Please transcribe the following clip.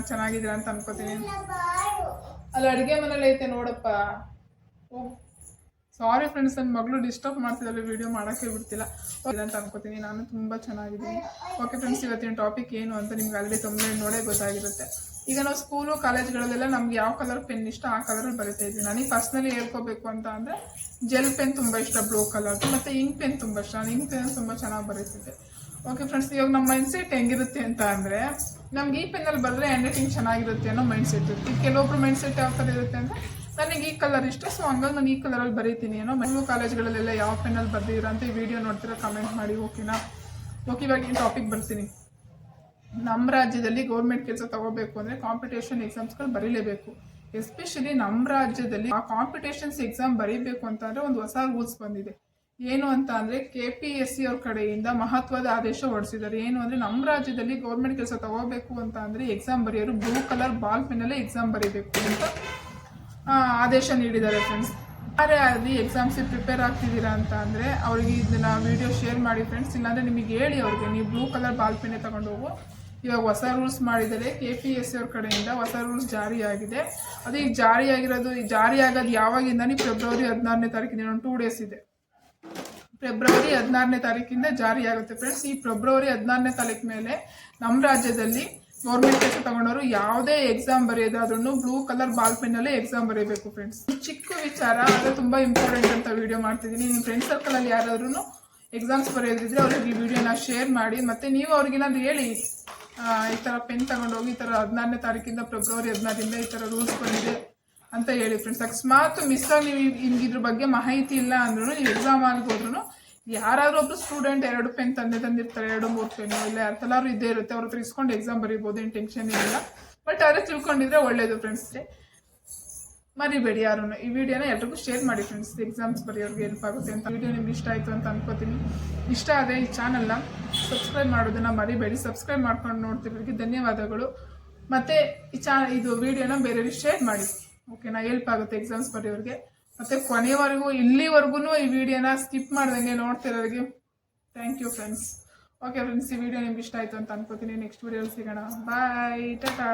ಚೆನ್ನಾಗಿದ್ದೀರಾ ಅಂತ ಅನ್ಕೋತೀನಿ. ಅಲ್ಲಿ, ಅಡುಗೆ ಮನೇಲಿ ಐತೆ ನೋಡಪ್ಪ. ಓ ಸಾರಿ ಫ್ರೆಂಡ್ಸ್ ನನ್ನ ಮಗಳು ಡಿಸ್ಟರ್ಬ್ ಮಾಡ್ತಿದ್ದಾಳೆ ವಿಡಿಯೋ ಮಾಡೋಕ್ಕೆ ಬಿಡ್ತಿಲ್ಲ. ಅಂತ ಅನ್ಕೋತೀನಿ, ನಾನು ತುಂಬ ಚೆನ್ನಾಗಿದ್ದೀನಿ. ಓಕೆ ಫ್ರೆಂಡ್ಸ್ ಇವತ್ತಿನ ಟಾಪಿಕ್ ಏನು ಅಂತ ನಿಮ್ಗೆ ಆಲ್ರೆಡಿ ತುಂಬ ನೋಡೇ ಗೊತ್ತಾಗಿರುತ್ತೆ. ಈಗ ನಾವು ಸ್ಕೂಲು ಕಾಲೇಜ್ಗಳಲ್ಲೆಲ್ಲ ನಮ್ಗೆ ಯಾವ ಕಲರ್ ಪೆನ್ ಇಷ್ಟ, ಆ ಕಲರಲ್ಲಿ ಬರಿತಾ ಇದ್ವಿ. ನನಗೆ ಪರ್ಸ್ನಲಿ ಹೇಳ್ಕೋಬೇಕು ಅಂತ ಅಂದರೆ ಜೆಲ್ ಪೆನ್ ತುಂಬ ಇಷ್ಟ ಬ್ಲೂ ಕಲರ್ದು ಮತ್ತು ಇಂಕ್ ಪೆನ್ ತುಂಬ ಇಷ್ಟ. ನಾನು ಇಂಕ್ ಪೆನ್ ತುಂಬ ಚೆನ್ನಾಗಿ ಬರೀತಿದ್ದೆ. ಓಕೆ ಫ್ರೆಂಡ್ಸ್ ಇವಾಗ ನಮ್ಮ ಮೈಂಡ್ ಸೆಟ್ ಹೆಂಗಿರುತ್ತೆ ಅಂತ ಅಂದರೆ, ನಮ್ಗೆ ಈ ಪೆನ್ನಲ್ಲಿ ಬರೆದ್ರೆ ಹ್ಯಾಂಡ್ ರೈಟಿಂಗ್ ಚೆನ್ನಾಗಿರುತ್ತೆ ಅನ್ನೋ ಮೈಂಡ್ ಸೆಟ್ ಇರುತ್ತೆ. ಕೆಲವೊಬ್ರು ಮೈಂಡ್ ಸೆಟ್ ಯಾವ ಥರ ಇರುತ್ತೆ ಅಂದರೆ, ನನಗೆ ಈ ಕಲರ್ ಇಷ್ಟ ಸೊ ಹಂಗಾಗಿ ನಾನು ಈ ಕಲರಲ್ಲಿ ಬರೀತೀನಿ ಏನೋ ಮೈ ಕಾಲೇಜ್ಗಳಲ್ಲೆಲ್ಲ ಯಾವ ಪೆನ್ನಲ್ಲಿ ಬರ್ದಿದ್ದೀರಾ ಅಂತ ಈ ವಿಡಿಯೋ ನೋಡ್ತೀರಾ ಕಮೆಂಟ್ ಮಾಡಿ ಓಕೆನಾ ಓಕೆ ಇವಾಗ ಈ ಟಾಪಿಕ್ ಬರ್ತೀನಿ. ನಮ್ಮ ರಾಜ್ಯದಲ್ಲಿ ಗೌರ್ಮೆಂಟ್ ಕೆಲಸ ತಗೋಬೇಕು ಅಂದರೆ ಕಾಂಪಿಟೇಷನ್ ಎಕ್ಸಾಮ್ಸ್ಗಳು ಬರೀಲೇಬೇಕು. ಎಸ್ಪೆಷಲಿ ನಮ್ಮ ರಾಜ್ಯದಲ್ಲಿ ಆ ಕಾಂಪಿಟೇಷನ್ಸ್ ಎಕ್ಸಾಮ್ ಬರೀಬೇಕು ಅಂತಂದರೆ ಒಂದು ಹೊಸ ರೂಲ್ಸ್ ಬಂದಿದೆ. ಏನು ಅಂತ ಅಂದರೆ ಕೆ ಪಿ ಎಸ್ ಸಿ ಅವ್ರ ಕಡೆಯಿಂದ ಮಹತ್ವದ ಆದೇಶ ಹೊರಡಿಸಿದ್ದಾರೆ. ಏನು ಅಂದರೆ ನಮ್ಮ ರಾಜ್ಯದಲ್ಲಿ ಗೌರ್ಮೆಂಟ್ ಕೆಲಸ ತಗೋಬೇಕು ಅಂತ ಅಂದರೆ ಎಕ್ಸಾಮ್ ಬರೆಯೋರು ಬ್ಲೂ ಕಲರ್ ಬಾಲ್ ಪೆನ್ನಲ್ಲೇ ಎಕ್ಸಾಮ್ ಬರೀಬೇಕು ಅಂತ ಆದೇಶ ನೀಡಿದ್ದಾರೆ ಫ್ರೆಂಡ್ಸ್ ಯಾರೇ ಆಗಲಿ ಎಕ್ಸಾಮ್ಸಿಗೆ ಪ್ರಿಪೇರ್ ಆಗ್ತಿದ್ದೀರಾ ಅಂತ ಅಂದರೆ ಅವ್ರಿಗೆ ಇದನ್ನ ವಿಡಿಯೋ ಶೇರ್ ಮಾಡಿ ಫ್ರೆಂಡ್ಸ್ ಇಲ್ಲಾಂದರೆ ನಿಮಗೆ ಹೇಳಿ ಅವ್ರಿಗೆ, ನೀವು ಬ್ಲೂ ಕಲರ್ ಬಾಲ್ ಪೆನ್ನೇ ತಗೊಂಡೋಗು. ಇವಾಗ ಹೊಸ ರೂಲ್ಸ್ ಮಾಡಿದರೆ ಕೆ ಪಿ ಎಸ್ ಸಿ ಅವ್ರ ಕಡೆಯಿಂದ ಹೊಸ ರೂಲ್ಸ್ ಜಾರಿಯಾಗಿದೆ. ಅದು ಈಗ ಜಾರಿಯಾಗಿರೋದು ಜಾರಿ ಆಗೋದು ಯಾವಾಗಿಂದ ಫೆಬ್ರವರಿ ಹದಿನಾರನೇ ತಾರೀಕಿನ ಒಂದು ಟೂ ಡೇಸ್ ಇದೆ. ಫೆಬ್ರವರಿ ಹದಿನಾರನೇ ತಾರೀಕಿಂದ ಜಾರಿಯಾಗುತ್ತೆ ಫ್ರೆಂಡ್ಸ್ ಈ ಫೆಬ್ರವರಿ ಹದಿನಾರನೇ ತಾರೀಕು ಮೇಲೆ ನಮ್ಮ ರಾಜ್ಯದಲ್ಲಿ ಗೌರ್ಮೆಂಟ್ ಕೆಲಸ ತಗೊಂಡವರು ಯಾವುದೇ ಎಕ್ಸಾಮ್ ಬರೆಯೋದಾದ್ರೂ ಬ್ಲೂ ಕಲರ್ ಬಾಲ್ ಪೆನ್ನಲ್ಲೇ ಎಕ್ಸಾಮ್ ಬರೀಬೇಕು ಫ್ರೆಂಡ್ಸ್ ಚಿಕ್ಕ ವಿಚಾರ, ಅದು ತುಂಬ ಇಂಪಾರ್ಟೆಂಟ್ ಅಂತ ವಿಡಿಯೋ ಮಾಡ್ತಿದ್ದೀನಿ. ನಿಮ್ಮ ಫ್ರೆಂಡ್ ಸರ್ಕಲಲ್ಲಿ ಯಾರಾದ್ರೂ ಎಕ್ಸಾಮ್ಸ್ ಬರೆಯೋದಿದ್ರೆ ಅವ್ರಿಗೆ ಈ ವಿಡಿಯೋನ ಶೇರ್ ಮಾಡಿ. ಮತ್ತು ನೀವು ಅವ್ರಿಗೇನಾದ್ರು ಹೇಳಿ. ಈ ಥರ ಪೆನ್ ತಗೊಂಡೋಗಿ ಈ ಥರ ಹದಿನಾರನೇ ತಾರೀಕಿಂದ, ಫೆಬ್ರವರಿ ಹದಿನಾರರಿಂದ ಈ ಥರ ರೂಲ್ಸ್ ಬಂದಿದೆ. ಅಂತ ಹೇಳಿ ಫ್ರೆಂಡ್ಸ್ ಅಕಸ್ಮಾತ್ ಮಿಸ್ ಆಗಿ ನೀವು ನಿಮ್ಗೆ ಇದ್ರ ಬಗ್ಗೆ ಮಾಹಿತಿ ಇಲ್ಲ ಅಂದ್ರೂ ನೀವು ಎಕ್ಸಾಮ್ ಹೋದ್ರೂ ಯಾರಾದ್ರೂ ಒಬ್ರು ಸ್ಟೂಡೆಂಟ್ ಎರಡು ಪೆನ್ ತಂದೆ ತಂದಿರ್ತಾರೆ, ಎರಡು ಮೂರು ಪೆನ್ನು ಇಲ್ಲ ಯಾರು ಇದ್ದೇ ಇರುತ್ತೆ, ಅವ್ರ ಹತ್ರ ಇಸ್ಕೊಂಡು ಎಕ್ಸಾಮ್ ಬರೀಬೋದು, ಏನು ಟೆನ್ಷನ್ ಇಲ್ಲ. ಬಟ್ ಆದರೆ ತಿಳ್ಕೊಂಡಿದ್ರೆ ಒಳ್ಳೇದು ಫ್ರೆಂಡ್ಸ್ಗೆ ಮರಿಬೇಡಿ ಯಾರು ಈ ವಿಡಿಯೋನ ಎಲ್ರಿಗೂ ಶೇರ್ ಮಾಡಿ ಫ್ರೆಂಡ್ಸ್ ಎಕ್ಸಾಮ್ಸ್ ಬರೆಯೋರಿಗೆ ಹೆಲ್ಪ್ ಆಗುತ್ತೆ ಅಂತ. ವಿಡಿಯೋ ನಿಮ್ಗೆ ಇಷ್ಟ ಆಯಿತು ಅಂತ ಅನ್ಕೋತೀನಿ. ಇಷ್ಟ ಆದರೆ ಈ ಚಾನಲ್ನ ಸಬ್ಸ್ಕ್ರೈಬ್ ಮಾಡೋದನ್ನ ಮರಿಬೇಡಿ. ಸಬ್ಸ್ಕ್ರೈಬ್ ಮಾಡ್ಕೊಂಡು ನೋಡ್ತಿರೋರಿಗೆ ಧನ್ಯವಾದಗಳು. ಮತ್ತು ಈ ಚಾ ಇದು ವಿಡಿಯೋನ ಬೇರೆಯವ್ರಿಗೆ ಶೇರ್ ಮಾಡಿ. ಓಕೆನಾ ಹೆಲ್ಪ್ ಆಗುತ್ತೆ ಎಕ್ಸಾಮ್ಸ್ ಬರೆಯೋರಿಗೆ. ಮತ್ತು ಕೊನೆವರೆಗೂ ಇಲ್ಲಿವರೆಗೂ ಈ ವಿಡಿಯೋನ ಸ್ಕಿಪ್ ಮಾಡ್ದಂಗೆ ನೋಡ್ತಿರೋರಿಗೆ thank you friends okay friends ಈ ವಿಡಿಯೋ ನಿಮ್ಗೆ ಇಷ್ಟ ಆಯಿತು ಅಂತ ಅನ್ಕೋತೀನಿ. ನೆಕ್ಸ್ಟ್ ವಿಡಿಯೋಲಿ ಸಿಗೋಣ. ಬಾಯ್ ಟಾಟಾ